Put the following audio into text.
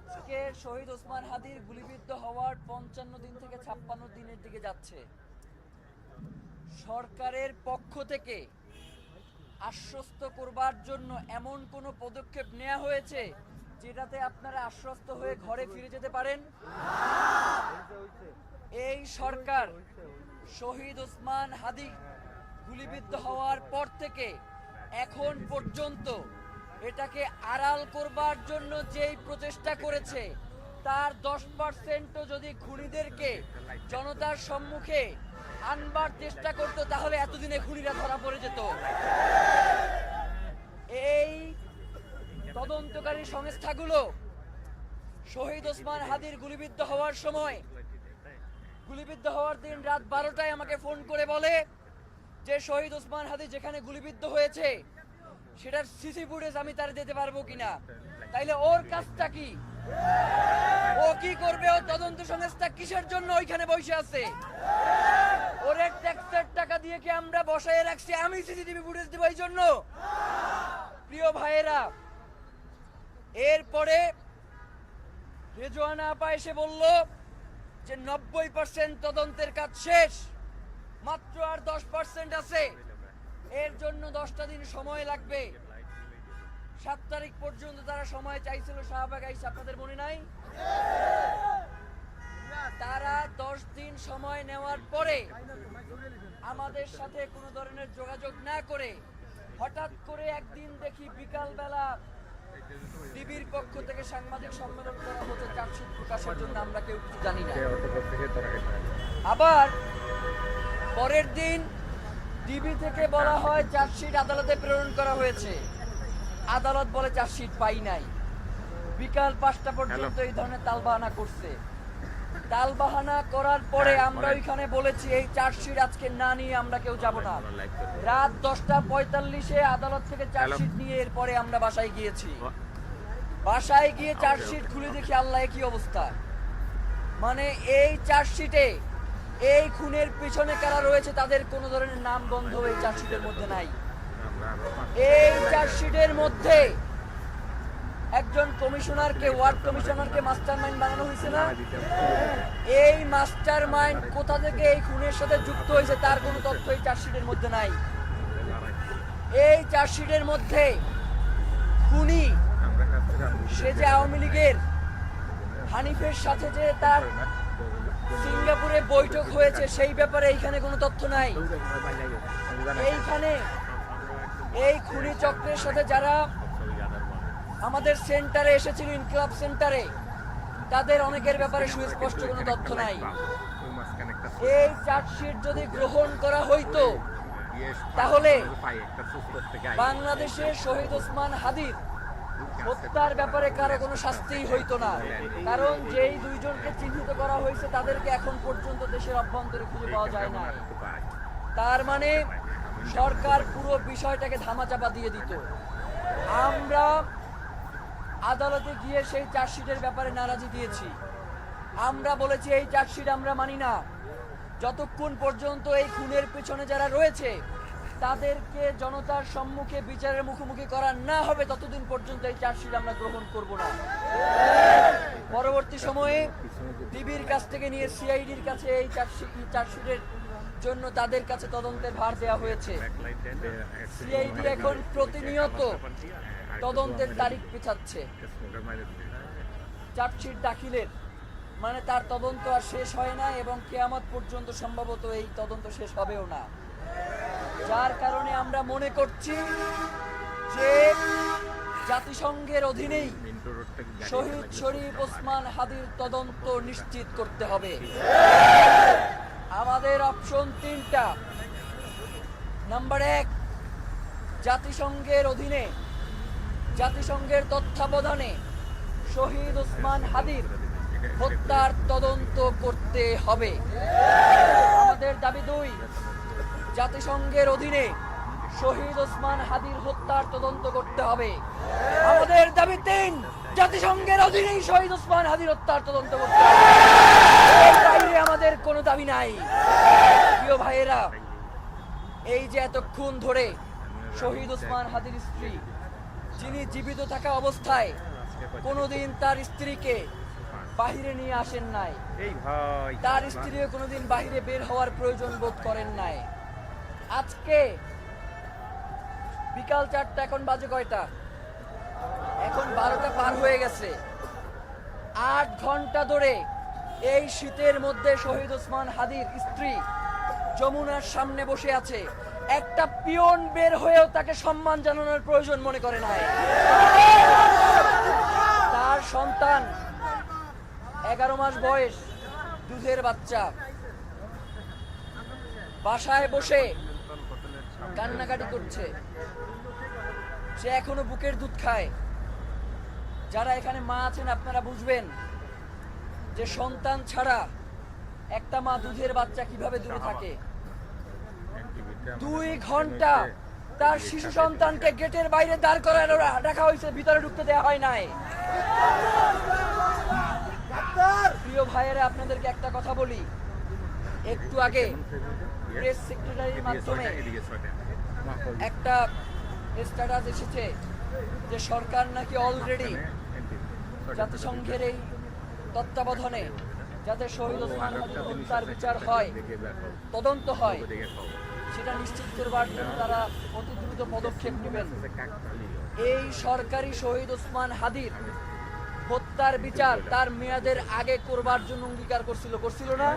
আজকে শহীদ ওসমান হাদির গুলিবিদ্ধ হওয়ার পঞ্চান্ন দিন থেকে ছাপ্পান্ন দিনের দিকে যাচ্ছে। সরকারের পক্ষ থেকে আশ্বস্ত করবার জন্য এমন কোনো পদক্ষেপ নেওয়া হয়েছে যেটাতে আপনারা আশ্বস্ত হয়ে ঘরে ফিরে যেতে পারেন? এই সরকার শহীদ ওসমান হাদি গুলিবিদ্ধ হওয়ার পর থেকে এখন পর্যন্ত এটাকে আড়াল করবার জন্য যেই প্রচেষ্টা করেছে, তার দশ পার্সেন্টও যদি খুনিদেরকে জনতার সম্মুখে আনবার চেষ্টা করতো, তাহলে এতদিনে খুনিরা ধরা পড়ে যেত। এই তদন্তকারী সংস্থাগুলো শহীদ ওসমান হাদির গুলিবিদ্ধ হওয়ার সময়, গুলিবিদ্ধ হওয়ার দিন রাত বারোটায় আমাকে ফোন করে বলে যে, শহীদ ওসমান হাদি যেখানে গুলিবিদ্ধ হয়েছে সেটার সিসি ফুটেজ আমি তার দিতে পারব কিনা? তাইলে ওর কাজটা কি? ও কি করবে? ও তদন্ত সংস্থা কিসের জন্য ওইখানে বসে আছে? ওরে ট্যাক্সের টাকা দিয়ে কি আমরা বসায় রাখছি? আমি সিসিটিভি ফুটেজ দেবো এই জন্য? প্রিয় ভাইয়েরা, এরপরে রেজওয়ানা আপা এসে বলল যে নব্বই পার্সেন্ট তদন্তের কাজ শেষ, মাত্র আর দশ পার্সেন্ট আছে। এর জন্য দশটা দিন সময় লাগবে। সাত তারিখ পর্যন্ত তারা সময় চাইছিল শাহবাগ আইসা আপনাদের মনে নাই? তারা দশ দিন সময় নেওয়ার পরে আমাদের সাথে কোনো ধরনের যোগাযোগ না করে হঠাৎ করে একদিন দেখি বিকালবেলা টিভির পক্ষ থেকে সাংবাদিক সম্মেলন করা হচ্ছে চার্জশিট প্রকাশের জন্য আমরা কেউ কিছু জানি না। আবার পরের দিন টিভি থেকে বলা হয় চার্জশিট আদালতে প্রেরণ করা হয়েছে। আদালত বলে চার্জশিট পাই নাই। বিকাল পাঁচটা পর্যন্ত এই ধরনের তালবাহানা করছে। তালবাহানা করার পরে আমরা ওইখানে বলেছি এই চার্জশিট আজকে না নিয়ে আমরা কেউ যাব না। রাত দশটা পঁয়তাল্লিশে আদালত থেকে চার্জশিট নিয়ে এরপরে আমরা বাসায় গিয়েছি। বাসায় গিয়ে চার্জশিট খুলে দেখি আল্লাহ কি অবস্থা। মানে এই চার্জশিটে এই খুনের পিছনে কারা রয়েছে তাদের কোনো ধরনের নাম বন্ধ এই চার্জশিটের মধ্যে নাই। এই চার্জশিটের মধ্যে একজন কমিশনারকে, ওয়ার্ড কমিশনারকে মাস্টার মাইন্ড বানানো হয়েছে না? এই মাস্টার মাইন্ড কোথা থেকে এই খুনের সাথে যুক্ত হয়েছে তার কোনো তথ্য এই চার্জশিটের মধ্যে নাই। এই চার্জশিটের মধ্যে খুনি, সে যে আওয়ামী লীগের হানিফের সাথে যে তার সিঙ্গাপুরে বৈঠক হয়েছে, সেই ব্যাপারে এইখানে কোনো তথ্য নাই। এইখানে এই খুনি চক্রের সাথে যারা আমাদের সেন্টারে এসেছিল, ইনক্লাব সেন্টারে, তাদের অনেকের ব্যাপারে সুস্পষ্ট কোনো তথ্য নাই। এই চার্জশিট যদি গ্রহণ করা হইতো, তাহলে বাংলাদেশে শহীদ ওসমান হাদির হত্যার ব্যাপারে কারও কোনো শাস্তিই হইতো না। কারণ যেই দুইজনকে চিহ্নিত হয়েছে তাদেরকে এখন পর্যন্ত দেশের অভ্যন্তরে খুঁজে পাওয়া যায় না তার মানে সরকার পুরো বিষয়টাকে ধামাচাপা দিয়ে দিত। আমরা আদালতে গিয়ে সেই চার্জশিটের ব্যাপারে নারাজি দিয়েছি। আমরা বলেছি, এই চার্জশিট আমরা মানি না। যতক্ষণ পর্যন্ত এই খুনের পেছনে যারা রয়েছে, তাদেরকে জনতার সম্মুখে বিচারের মুখোমুখি করা না হবে, ততদিন পর্যন্ত এই চার্জশিট আমরা গ্রহণ করব না। পরবর্তী সময়ে টিভির কাছ থেকে নিয়ে সিআইডির কাছে এই চার্জশিট চার্জশিটের জন্য তাদের কাছে তদন্তের ভার দেওয়া হয়েছে। সিআইডি এখন প্রতিনিয়ত তদন্তের তারিখ পেছাচ্ছে। চার্জশিট দাখিলের মানে তার তদন্ত আর শেষ হয় না এবং কেয়ামত পর্যন্ত সম্ভবত এই তদন্ত শেষ হবেও না। যার কারণে আমরা মনে করছি যে জাতিসংঘের অধীনেই শহীদ শরীফ ওসমান হাদির তদন্ত নিশ্চিত করতে হবে। আমাদের অপশন তিনটা। নাম্বার এক, জাতিসংঘের অধীনে, জাতিসংঘের তত্ত্বাবধানে শহীদ ওসমান হাদির হত্যার তদন্ত করতে হবে। আমাদের দাবি দুই, জাতিসংঘের অধীনে শহীদ ওসমান হাদির হত্যার তদন্ত করতে হবে। আমাদের দাবি তিন জাতিসংঘের অধীনেই শহীদ ওসমান হাদির হত্যার তদন্ত করতে হবে। বাইরে আমাদের কোনো দাবি নাই। প্রিয় ভাইয়েরা এই যে এতক্ষণ ধরে শহীদ ওসমান হাদির স্ত্রী যিনি জীবিত থাকা অবস্থায় কোনোদিন তার স্ত্রীকে বাহিরে নিয়ে আসেন নাই। তার স্ত্রীও কোনোদিন বাহিরে বের হওয়ার প্রয়োজন বোধ করেন নাই। আজকে বিকাল চারটা, এখন বাজে কয়টা? এখন বারোটা পার হয়ে গেছে। আট ঘণ্টা ধরে এই শীতের মধ্যে শহীদ ওসমান হাদির স্ত্রী যমুনার সামনে বসে আছে। একটা পিয়ন বের হয়েও তাকে সম্মান জানানোর প্রয়োজন মনে করে নাই। তার সন্তান, এগারো মাস বয়স, দুধের বাচ্চা। বাসায় বসে কান্নাকাটি করছে। সে এখনও বুকের দুধ খায়। যারা এখানে মা আছেন আপনারা বুঝবেন যে সন্তান ছাড়া একটা মা দুধের বাচ্চা কীভাবে দূরে থাকে। দুই ঘণ্টা তার শিশু সন্তানকে গেটের বাইরে দাঁড় করায় রাখা হয়েছে ভিতরে ঢুকতে দেওয়া হয় নাই। প্রিয় ভাইয়েরা আপনাদেরকে একটা কথা বলি। একটু আগে প্রেস সেক্রেটারির মাধ্যমে একটা স্ট্যাটাস এসেছে যে সরকার নাকি অলরেডি জাতিসংঘের এই তত্ত্বাবধানে যাতে শহীদ ওসমান হত্যার বিচার হয়, তদন্ত হয়, সেটা নিশ্চিত করবার জন্য তারা অতি দ্রুত পদক্ষেপ নেবেন। এই সরকারি শহীদ ওসমান হাদির হত্যার বিচার তার মেয়াদের আগে করবার জন্য অঙ্গীকার করছিল করছিল না?